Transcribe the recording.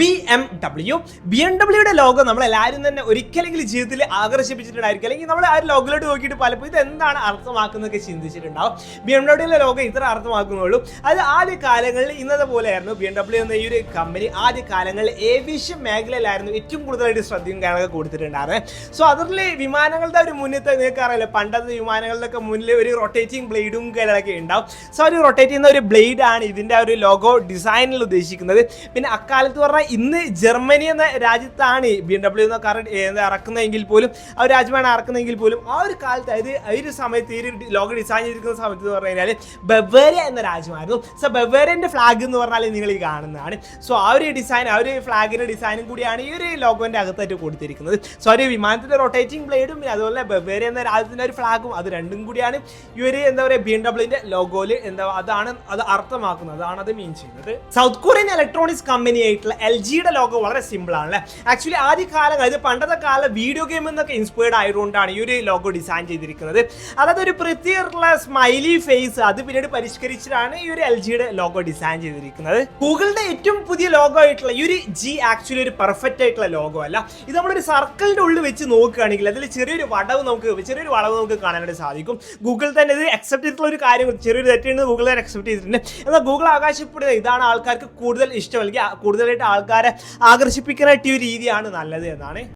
B M W. B M ഡബ്ല്യൂടെ logo നമ്മൾ എല്ലാവരും തന്നെ ഒരിക്കലെങ്കിലും ജീവിതത്തിൽ ആകർഷിപ്പിച്ചിട്ടുണ്ടായിരിക്കും. അല്ലെങ്കിൽ നമ്മൾ ആ ലോഗോയിലോട്ട് നോക്കിയിട്ട് പലപ്പോഴും ഇത് എന്താണ് അർത്ഥമാക്കുന്നതൊക്കെ ചിന്തിച്ചിട്ടുണ്ടാവും. ബി എം ഡബ്ല്യൂടെ ലോഗോ ഇത്ര അർത്ഥമാക്കുന്നുള്ളൂ അത് ആദ്യ കാലങ്ങളിൽ ഇന്നത്തെ പോലെയായിരുന്നു ബി എം ഡബ്ല്യു എന്ന ഈ ഒരു കമ്പനി ആദ്യ കാലങ്ങളിൽ ഏവിയേഷൻ മേഖലയിലായിരുന്നു ഏറ്റവും കൂടുതലായിട്ട് ശ്രദ്ധയും കാര്യങ്ങളൊക്കെ കൊടുത്തിട്ടുണ്ടായിരുന്നത് സോ അതിൽ വിമാനങ്ങളുടെ ഒരു മുന്നത്തെ നിങ്ങൾക്ക് പണ്ടത്തെ വിമാനങ്ങളിലൊക്കെ മുന്നിൽ ഒരു റൊട്ടേറ്റിംഗ് ബ്ലേഡും കാര്യങ്ങളൊക്കെ ഉണ്ടാവും. സോ ഒരു റൊട്ടേറ്റ് ചെയ്യുന്ന ഒരു ബ്ലേഡ് ആണ് ഇതിന്റെ ആ ഒരു ലോഗോ ഡിസൈനിൽ ഉദ്ദേശിക്കുന്നത്. പിന്നെ അക്കാലത്ത് പറഞ്ഞാൽ ഇന്ന് ജർമ്മനി എന്ന രാജ്യത്താണ് ബി എം ഡബ്ല്യു എന്ന കാർ ഇറക്കുന്നതെങ്കിൽ പോലും ആ ഒരു രാജ്യമാണ് ഇറക്കുന്നതെങ്കിൽ പോലും ആ ഒരു കാലത്ത് അതായത് ഈ ഒരു സമയത്ത് ഈ ഒരു ലോഗോ ഡിസൈൻ ചെയ്തിരിക്കുന്ന സമയത്ത് എന്ന് പറഞ്ഞു കഴിഞ്ഞാൽ ബവേറിയ എന്ന രാജ്യമായിരുന്നു. സോ ബവേറിയന്റെ ഫ്ലാഗ് എന്ന് പറഞ്ഞാൽ നിങ്ങൾ ഈ കാണുന്നതാണ്. സോ ആ ഒരു ഡിസൈൻ ആ ഒരു ഫ്ലാഗിന്റെ ഡിസൈനും കൂടിയാണ് ഈ ഒരു ലോഗോന്റെ അകത്തായിട്ട് കൊടുത്തിരിക്കുന്നത്. സോ ഒരു വിമാനത്തിന്റെ റൊട്ടേറ്റിംഗ് ബ്ലേഡും പിന്നെ അതുപോലെ ബവേറിയ എന്ന രാജ്യത്തിന്റെ ഒരു ഫ്ലാഗും അത് രണ്ടും കൂടിയാണ് ഈ ഒരു എന്താ പറയുക ബി എം ഡബ്ല്യൂന്റെ ലോഗോയിൽ എന്താ അതാണ് അത് അർത്ഥമാക്കുന്നത് അതാണ് അത് മീൻ ചെയ്യുന്നത്. സൗത്ത് കൊറിയൻ ഇലക്ട്രോണിക്സ് കമ്പനി ആയിട്ടുള്ള എൽ ജിയുടെ ലോഗോ വളരെ സിമ്പിൾ ആണല്ലേ? ആക്ച്വലി ആദ്യ കാലം അതായത് പണ്ടത്തെ കാല വീഡിയോ ഗെയിം എന്നൊക്കെ ഇൻസ്പയർഡ് ആയതുകൊണ്ടാണ് ഈ ഒരു ലോഗോ ഡിസൈൻ ചെയ്തിരിക്കുന്നത്. അതായത് ഒരു പ്രത്യേകമുള്ള സ്മൈലി ഫേസ് അത് പിന്നീട് പരിഷ്കരിച്ചിട്ടാണ് ഈ ഒരു എൽ ജിയുടെ ലോഗോ ഡിസൈൻ ചെയ്തിരിക്കുന്നത്. ഗൂഗിളിന്റെ ഏറ്റവും പുതിയ ലോഗോ ആയിട്ടുള്ള ഈ ഒരു ജി ആക്ച്വലി ഒരു പെർഫെക്റ്റ് ആയിട്ടുള്ള ലോഗോ അല്ല. ഇത് നമ്മളൊരു സർക്കിളിന്റെ ഉള്ളിൽ വെച്ച് നോക്കുകയാണെങ്കിൽ അതിൽ ചെറിയൊരു വടവ് നമുക്ക് ചെറിയൊരു വളവ് നമുക്ക് കാണാനായിട്ട് സാധിക്കും. ഗൂഗിൾ തന്നെ ഇത് അക്സെപ്റ്റ് ചെയ്തിട്ടുള്ള ഒരു കാര്യം ചെറിയൊരു തെറ്റുണ്ട് ഗൂഗിൾ തന്നെ അക്സെപ്റ്റ് ചെയ്തിട്ടുണ്ട്. എന്നാൽ ഗൂഗിൾ ആകാശപ്പെടുന്നത് ഇതാണ് ആൾക്കാർക്ക് കൂടുതൽ ഇഷ്ടം അല്ലെങ്കിൽ കൂടുതലായിട്ട് ആൾക്കാരെ ആകർഷിപ്പിക്കാനായിട്ട് ഈ ഒരു രീതിയാണ് നല്ലത് എന്നാണ്